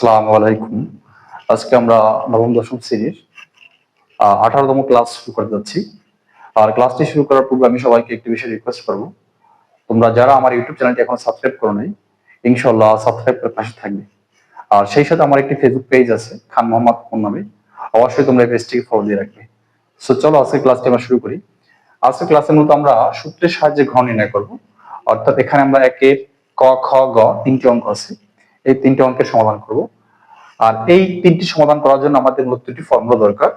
আসসালামু আলাইকুম। আজকে আমরা নবম, দশম শ্রেণির আঠারোতম ক্লাস শুরু করতে যাচ্ছি। আর ক্লাসটি শুরু করার পূর্বে আমি সবাইকে একটি বিষয় রিকোয়েস্ট করব। তোমরা যারা আমার ইউটিউব চ্যানেলটি এখন সাবস্ক্রাইব করো নাই ইনশাল্লাহ সাবস্ক্রাইব করে পাশে থাকবে। আর সেই সাথে আমার একটি ফেসবুক পেজ আছে, খান মোহাম্মদ কোন নামে। অবশ্যই তোমরা এই পেজটিকে ফলো দিয়ে রাখবে। সো চলো আজকে ক্লাসটি আমরা শুরু করি। আজকে ক্লাসের মতো আমরা সূত্রের সাহায্যে ঘন নির্ণয় করব। অর্থাৎ এখানে আমরা একে ক, খ, গ তিনটি অঙ্ক আছে। এই তিনটি অঙ্কের সমাধান করব। আর এই তিনটি সমাধান করার জন্য আমাদের মূলত দুটি ফর্মুলা দরকার।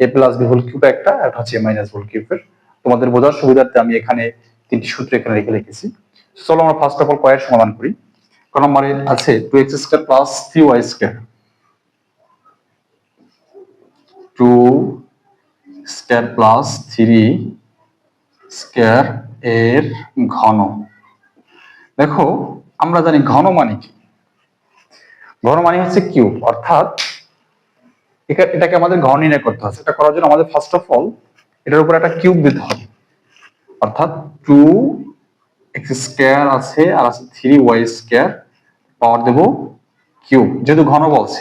A plus B whole cube একটা একটা হচ্ছে মাইনাস হোল কিউবের তোমাদের বোঝার সুবিধার্থে আমি এখানে তিনটি সূত্র এখানে রেখে রেখেছি। চলো আমরা ফার্স্ট অফ অল কয়ের সমাধান করি। ক নম্বরে আছে two X square plus three Y square two square plus three square এর ঘন। দেখো, আমরা জানি ঘন মানে কি? ঘন মানে হচ্ছে কিউব অর্থাৎ এটাকে আমাদের ঘন নির্ণয় করতে হবে। এটা করার জন্য আমাদের ফার্স্ট অফ অল এটার উপর একটা কিউব দিতে হবে। অর্থাৎ টু এক্স স্কোয়ার আছে আর আছে থ্রি ওয়াই স্কোয়ার পাওয়ার দেবো কিউব যেহেতু ঘন বলছে।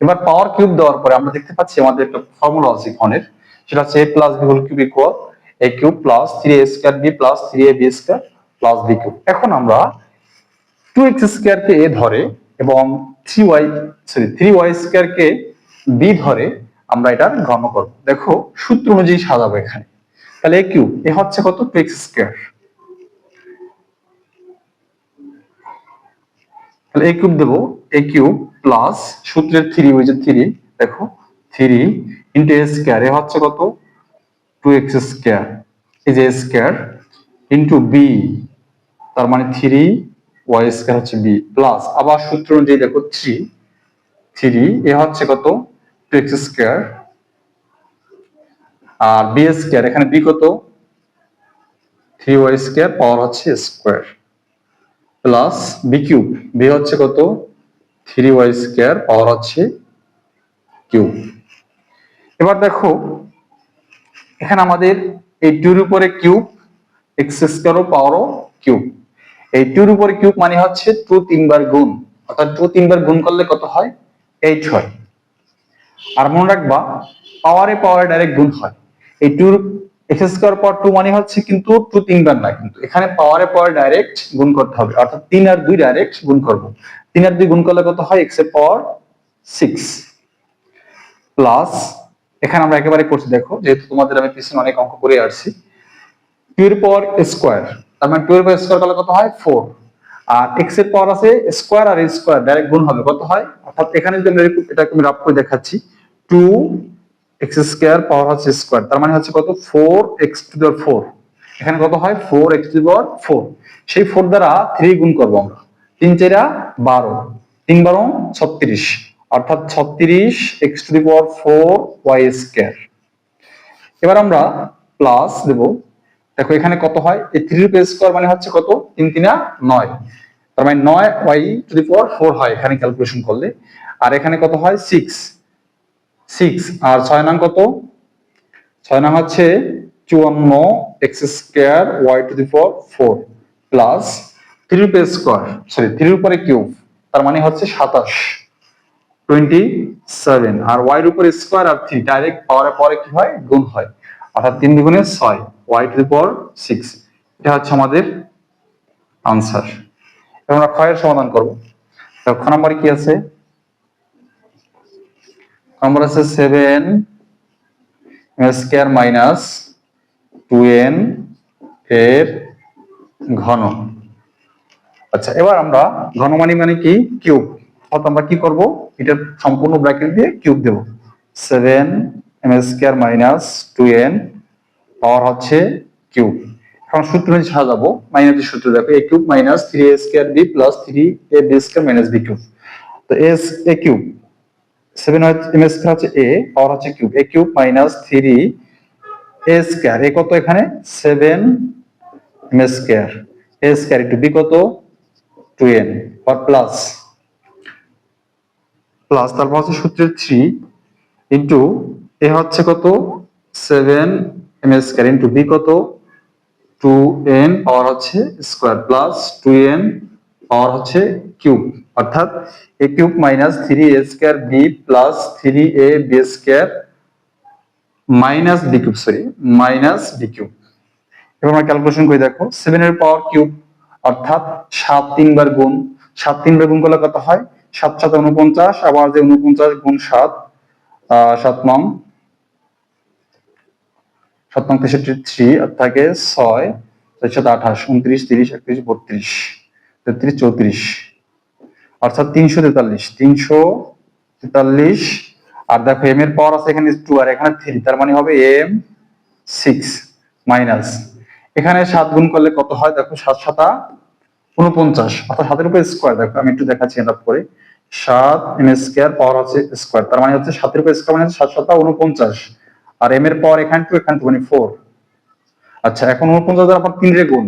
এবার পাওয়ার কিউব দেওয়ার পরে আমরা দেখতে পাচ্ছি আমাদের একটা ফর্মুলা আছে ঘনের, সেটা হচ্ছে A plus B whole cube equal A cube plus three A square B plus three A B square plus B cube এখন আমরা টু এক্স স্কোয়ার কে এ ধরে এবং three Y sorry three Y square কে B ধরে আমরা এটার ঘন করব। দেখো, সূত্র অনুযায়ী সাজাবো এখানে। তাহলে এ কিউব এ হচ্ছে কত? টু এক্স স্কোয়ার তাহলে এ কিউব দেবো এ কিউব প্লাস সূত্রের থ্রি ওই যে থ্রি দেখো three into A square A হচ্ছে কত? টু এক্স স্কোয়ার এই যে স্কোয়ার ইন্টু বি তার মানে থ্রি ওয়াই স্কোয়ার হচ্ছে বি প্লাস। আবার সূত্র অনুযায়ী দেখো থ্রি। থ্রি, এ হচ্ছে কত? Two X square. আর বি স্কোয়ার, এখানে বি কত? থ্রি ওয়াই স্কোয়ার, পাওয়ার হচ্ছে square. Plus B cube, B হচ্ছে কত? থ্রি ওয়াই স্কোয়ার, পাওয়ার হচ্ছে কিউব। এবার দেখো, এখানে আমাদের এই টুর উপরে কিউব, এক্স স্কোয়ারও, পাওয়ারও কিউব। এই টুর উপরে কিউব মানে হচ্ছে টু তিনবার গুণ। অর্থাৎ টু তিনবার গুণ করলে কত হয়? এইট হয়। আর মনে রাখবা পাওয়ারে পাওয়ারে ডাইরেক্ট গুণ হয়। এই টুর এক্স স্কোয়ার পাওয়ার টু মানে হচ্ছে কিন্তু টু তিনবার না, কিন্তু এখানে পাওয়ারে পাওয়ারে ডাইরেক্ট গুণ করতে হবে। অর্থাৎ তিন আর দুই ডাইরেক্ট গুণ করব। তিন আর দুই গুণ করলে কত হয়? এক্সের পাওয়ার সিক্স প্লাস এখানে আমরা একেবারে করছি, দেখো, যেহেতু তোমাদের আমি পিছনে অনেক অঙ্ক করে আসছি। টু এর পাওয়ার স্কোয়ার তার মানে টু এর স্কোয়ার করলে কত হয়? ফোর আর এক্সের পাওয়ার আছে স্কোয়ার আর স্কোয়ার ডাইরেক্ট গুণ হবে। কত হয়? অর্থাৎ এখানে যদি আমরা এটাকে আমি রাফ করে দেখাচ্ছি। টু এক্স স্কোয়ার পাওয়ার হচ্ছে স্কোয়ার তার মানে হচ্ছে কত? ফোর এক্স টু দেওয়ার ফোর এখানে কত হয়? ফোর এক্স টু দেওয়ার ফোর সেই ফোর দ্বারা থ্রি গুণ করব আমরা। তিন চারা বারো। তিন বারো ছত্রিশ। অর্থাৎ ছত্রিশ X two the power four Y square এবার আমরা প্লাস দেব। দেখো, এখানে কত হয়? এই থ্রি রুপি স্কোয়ার মানে হচ্ছে কত? তিন, তিনা নয়। তার মানে নয় Y two the power four হয়, এখানে ক্যালকুলেশন করলে। আর এখানে কত হয়? সিক্স সিক্স আর ছয় নাম কত? ছয় নাম হচ্ছে চুয়ান্ন X square Y two the power four plus three rupee square sorry three উপরে কিউব তার মানে হচ্ছে সাতাশ। টোয়েন্টি সেভেন আর ওয়াইয়ের উপরে স্কোয়ার আর থ্রি ডাইরেক্ট পাওয়ারে পরে কি হয়? গুণ হয়। অর্থাৎ তিন দ্বিগুণে ছয়। Y two the power six এটা হচ্ছে আমাদের আনসার এবং আমরা ক্ষয়ের সমাধান করব। খ নম্বরে কি আছে? নম্বর আছে seven square minus two N এর ঘন। আচ্ছা এবার আমরা ঘনমানি মানে কি? কিউব। অর্থাৎ আমরা কি করব? এটা সম্পূর্ণ ব্র্যাকেট দিয়ে কিউব দেব। Seven M square minus two N power হচ্ছে কিউব। এখন সূত্র অনুযায়ী সাজাবো মাইনাসের সূত্র দেখো A cube minus three A square B plus three A B square minus B cube. তো S A cube seven M square হচ্ছে এ পাওয়ার হচ্ছে cube. A cube minus three A square A কত এখানে? Seven M S square A square একটু B কত? Two N আর plus plus তারপর হচ্ছে সূত্রের থ্রি ইন্টু এ হচ্ছে কত? Seven M square into B কত? টু এন পাওয়ার হচ্ছে square plus two N power হচ্ছে কিউব। অর্থাৎ A cube minus three A square B plus three A B square minus B cube, sorry, minus B cube. এবার আমরা calculation করে, দেখো seven এর power cube, অর্থাৎ সাত তিনবার গুণ, সাত তিনবার গুণ করলে কত হয়? সাত সাত উনপঞ্চাশ আবার যে উনপঞ্চাশ গুণ সাত সাত নং সাত নং তেষট্টি থ্রি থাকে ছয় ছয় সাত আঠাশ, উনত্রিশ, তিরিশ, একত্রিশ, বত্রিশ, তেত্রিশ, চৌত্রিশ। অর্থাৎ তিনশো তেতাল্লিশ তিনশো তেতাল্লিশ। আর দেখো এম এর পাওয়ার আছে এখানে টু আর এখানে থ্রি তার মানে হবে এম সিক্স মাইনাস এখানে সাত গুণ করলে কত হয়? দেখো সাত সাতা উনপঞ্চাশ, অর্থাৎ সাতের উপর স্কোয়ার দেখো, আমি একটু দেখাচ্ছি এন্ড করে। সাত এম স্কোয়ার পাওয়ার আছে স্কোয়ার তার মানে হচ্ছে সাতের উপর স্কোয়ার মানে সাত সাতা উনপঞ্চাশ। আর এম এর পাওয়ার এখান টু এখান টু মানে ফোর আচ্ছা এখন উনপঞ্চাশ দ্বারা আবার তিন রে গুণ।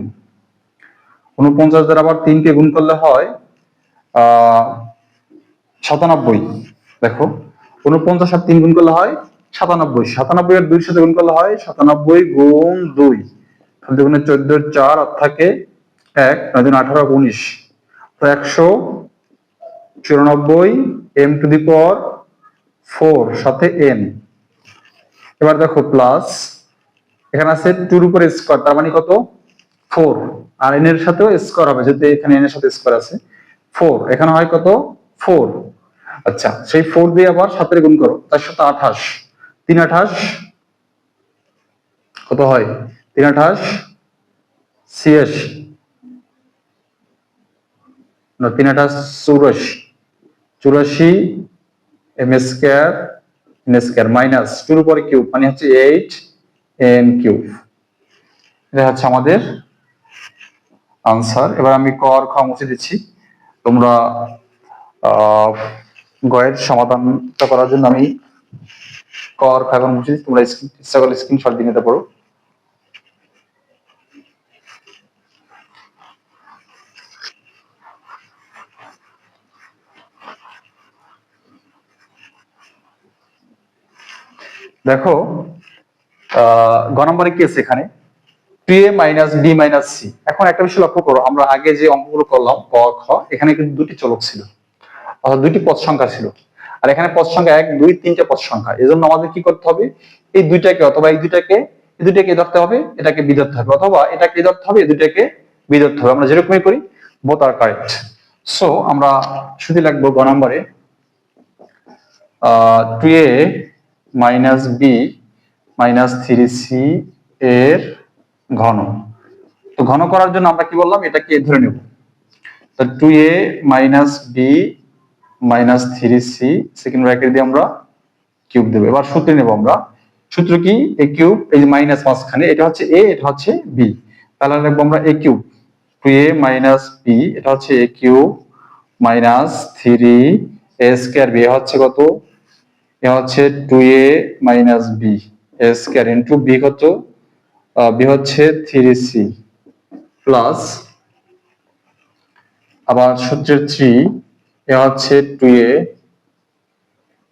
উনপঞ্চাশ দ্বারা আবার তিনকে গুণ করলে হয়, আহ, সাতানব্বই। দেখো উনপঞ্চাশ আর তিন গুণ করলে হয় সাতানব্বই। সাতানব্বই আর দুইয়ের সাথে গুণ করলে হয় সাতানব্বই গুণ দুই। তাহলে দেখুন চোদ্দ চার আর থাকে এক নয় আঠারো উনিশ। তো একশো চুরানব্বই M two the power four সাথে এন এবার দেখো প্লাস এখানে আছে টুর উপরে স্কোয়ার তার মানে কত? ফোর আর এন এর সাথেও স্কোয়ার হবে যদি এখানে এন এর সাথে স্কোয়ার আছে। ফোর এখানে হয় কত? ফোর আচ্ছা সেই ফোর দিয়ে আবার সাতের গুণ করো, তার সাথে আঠাশ। তিন আঠাশ, কত হয়? তিন আঠাশ, ছিয়াশি। না, তিন আঠাশ চৌরাশি। চুরাশি M square N square minus টুর উপরে কিউব মানে হচ্ছে এইট এন কিউব এটা হচ্ছে আমাদের আনসার এবার আমি কর খ মুছে দিচ্ছি। তোমরা গয়ের সমাধানটা করার জন্য আমি কর খ এবং মুছে তোমরা স্ক্রিন স্ক্রিনশট দিয়ে নিতে পারো। দেখো গ নম্বরে কি আছে এখানে? Two A minus B minus C এখন একটা বিষয় লক্ষ্য করো, আমরা আগে যে অঙ্কগুলো করলাম, ক, খ, এখানে কিন্তু দুটি চলক ছিল, অর্থাৎ দুইটি পদ সংখ্যা ছিল। আর এখানে পদ সংখ্যা এক, দুই তিনটে পদ সংখ্যা। এই জন্য আমাদের কি করতে হবে? এই দুইটাকে অথবা এই দুইটাকে এই দুইটাকে ধরতে হবে? এটাকে বি ধরতে হবে। অথবা এটাকে ধরতে হবে? এই দুইটাকে বি ধরতে হবে। আমরা যেরকমই করি বোথ আর কারেক্ট সো আমরা শুধু লিখব গ নম্বরে two A minus B minus three C এর ঘন। তো ঘন করার জন্য আমরা কি বললাম? এটাকে ধরে নেব। তো two A minus B minus three C second bracket দিয়ে আমরা কিউব দেবো। এবার সূত্র নেব আমরা। সূত্র কি? এ কিউব এই যে মাইনাস মাঝখানে, এটা হচ্ছে এ এটা হচ্ছে বি তাহলে লিখব আমরা A cube two A minus B এটা হচ্ছে A cube minus three A square B হচ্ছে কত? এ হচ্ছে two A minus B A square into B কত? বি হচ্ছে থ্রি সি প্লাস আবার সূত্রের থ্রি এ হচ্ছে two A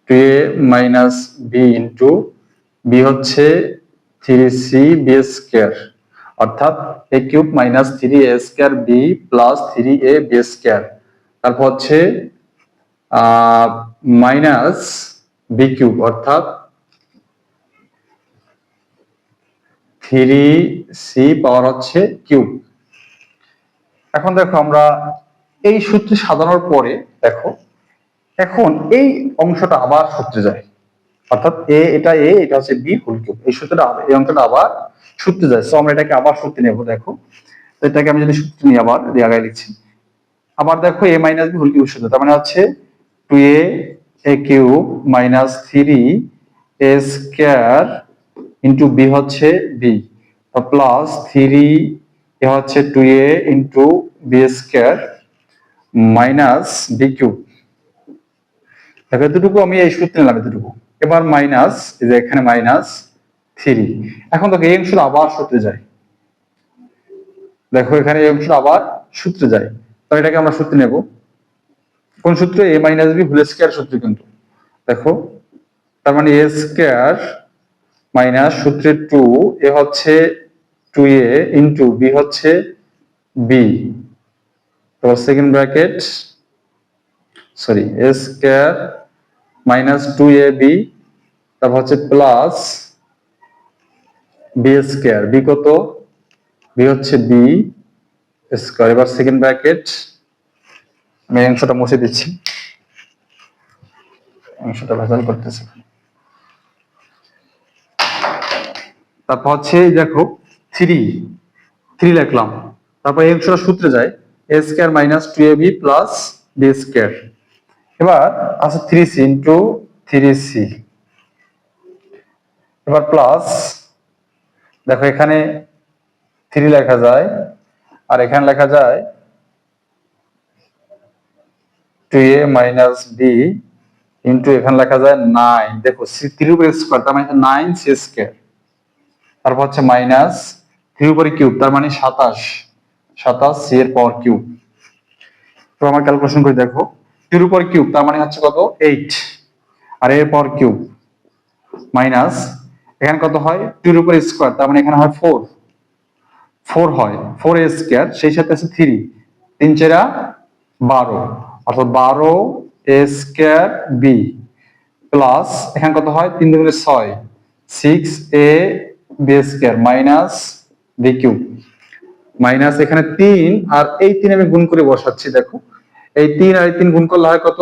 two A minus B into B হচ্ছে থ্রি সি বি স্কোয়ার অর্থাৎ A cube minus three A square B plus three A B square তারপর হচ্ছে minus B অর্থাৎ three C power হচ্ছে cube এখন দেখো আমরা এই সূত্রে সাজানোর পরে দেখো, এখন এই অংশটা আবার সূত্রে যায়। অর্থাৎ এ এটা এ এটা হচ্ছে বি হোল কিউব এই সূত্রটা এই অঙ্কটা আবার সূত্রে যায়। সো আমরা এটাকে আবার সূত্রে নেব, দেখো। তো এটাকে আমি যদি সূত্রে নিই আবার, দিয়ে আগায় লিখছি। আবার দেখো A minus B whole cube সূত্র, তার মানে হচ্ছে two A A cube minus three A square into B হচ্ছে বি প্লাস থ্রি এ হচ্ছে two A into B square minus B cube দেখো এতটুকু আমি এই সূত্রে নিলাম এতটুকু। এবার মাইনাস এই যে এখানে মাইনাস থ্রি এখন দেখো এই অংশটা আবার সূত্রে যায়। দেখো এখানে এই অংশটা আবার সূত্রে যায়। তো এটাকে আমরা সূত্রে নেব। কোন সূত্র? A minus B whole square সূত্র কিন্তু। দেখো, তার মানে এ স্কোয়ার মাইনাস সূত্রে টু এ হচ্ছে টু এ ইন্টু বি হচ্ছে বি তারপর second bracket sorry A square minus two A B তারপর হচ্ছে প্লাস বি স্কোয়ার বি কত? বি হচ্ছে বি স্কোয়ার এবার সেকেন্ড ব্র্যাকেট আমি অংশটা মুছে দিচ্ছি। অংশটা ভেজাল করতেছি। তারপর হচ্ছে দেখো থ্রি থ্রি লিখলাম। তারপর এই অংশটা সূত্রে যায় A square minus two A B plus B square এবার আছে three C into three C এবার প্লাস দেখো এখানে থ্রি লেখা যায়, আর এখানে লেখা যায় টু এ মাইনাস বি এখানে লেখা যায় নাইন দেখো, সি থ্রি স্কোয়ার তার মানে নাইন সি স্কোয়ার তারপর হচ্ছে মাইনাস থ্রি উপরে কিউব তার মানে সাতাশ। সাতাশ সি এর পাওয়ার কিউব তো আমার ক্যালকুলেশন করে দেখো থ্রির উপর কিউব তার মানে হচ্ছে কত? এইট আর এর পাওয়ার কিউব মাইনাস এখানে কত হয়? টুর উপর স্কোয়ার তার মানে এখানে হয় ফোর ফোর হয়। ফোর এ সেই সাথে আছে থ্রি তিন চেরা বারো। অর্থাৎ বারো, এ স্কোয়ার বি, প্লাস এখানে কত হয়? তিন দুগুণে ছয়, six A B square, minus B cube. Minus এখানে তিন, আর এই তিন আমি গুণ করে বসাচ্ছি, দেখো। এই তিন আর এই তিন গুণ করলে হয় কত?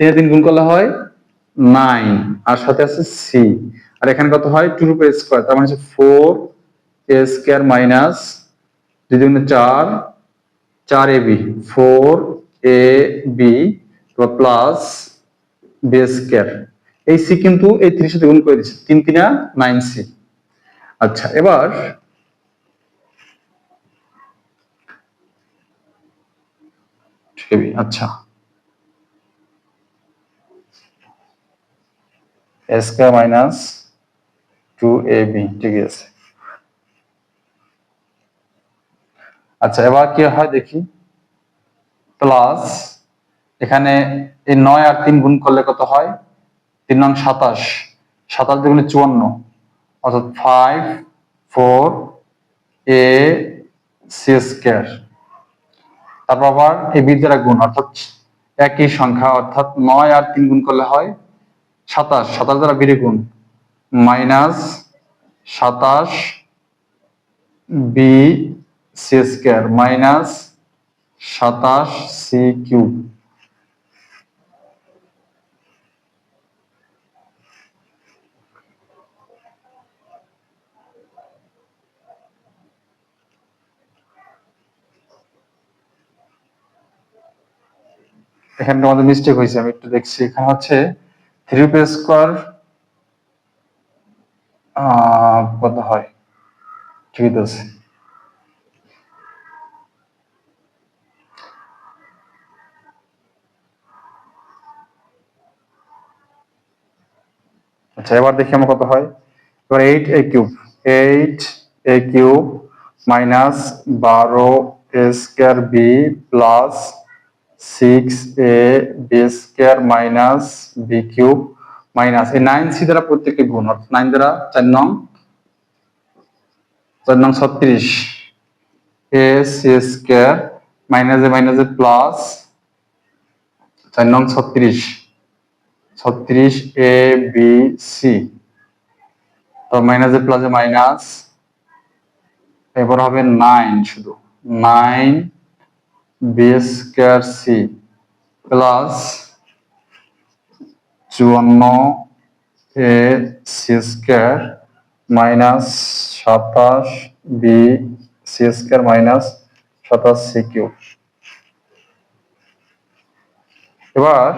তিন তিন গুণ করলে হয় নাইন, আর সাথে আছে সি। আর এখানে কত হয়? টু রুপে স্কোয়ার, তার মানে হচ্ছে ফোর এ স্কোয়ার মাইনাস দুই দুগুণে চার চার A B four A B plus B square এই সি কিন্তু এই সাথে গুণ করে দিচ্ছে, তিন তিনা নাইন সি আচ্ছা এবার আচ্ছা। Square minus two A B ঠিক আছে। আচ্ছা এবার কি হয় দেখি। প্লাস, এখানে এই নয় আর তিন গুণ করলে কত হয়? তিন নং সাতাশ। সাতাশ দুগুণে চুয়ান্ন। অর্থাৎ five four A C square তারপর আবার এই বি দ্বারা গুণ, অর্থাৎ একই সংখ্যা, অর্থাৎ নয় আর তিন গুণ করলে হয় সাতাশ। সাতাশ দ্বারা বিরে গুণ। মাইনাস সাতাশ বি সি স্কোয়ার মাইনাস সাতাশ সি কিউব এখানে আমাদের মিস্টেক হয়েছে, আমি একটু দেখছি। এখানে হচ্ছে থ্রি পে স্কোয়ার কত হয়? ঠিক আছে আচ্ছা এবার দেখি আমার কত হয়। এবার eight A cube eight A cube minus বারো A square B plus six A B square minus B cube minus এই নাইন সি দ্বারা প্রত্যেকটি গুণ, অর্থাৎ নাইন দ্বারা চার নং চার নং ছত্রিশ A C square minus A plus চার নং ছত্রিশ। ছত্রিশ এ বি সি তো minus A plus A minus এবার হবে নাইন শুধু। Nine B square C plus চুয়ান্ন এ সি স্কোয়ার মাইনাস সাতাশ বি সি স্কোয়ার মাইনাস সাতাশ সি কিউব এবার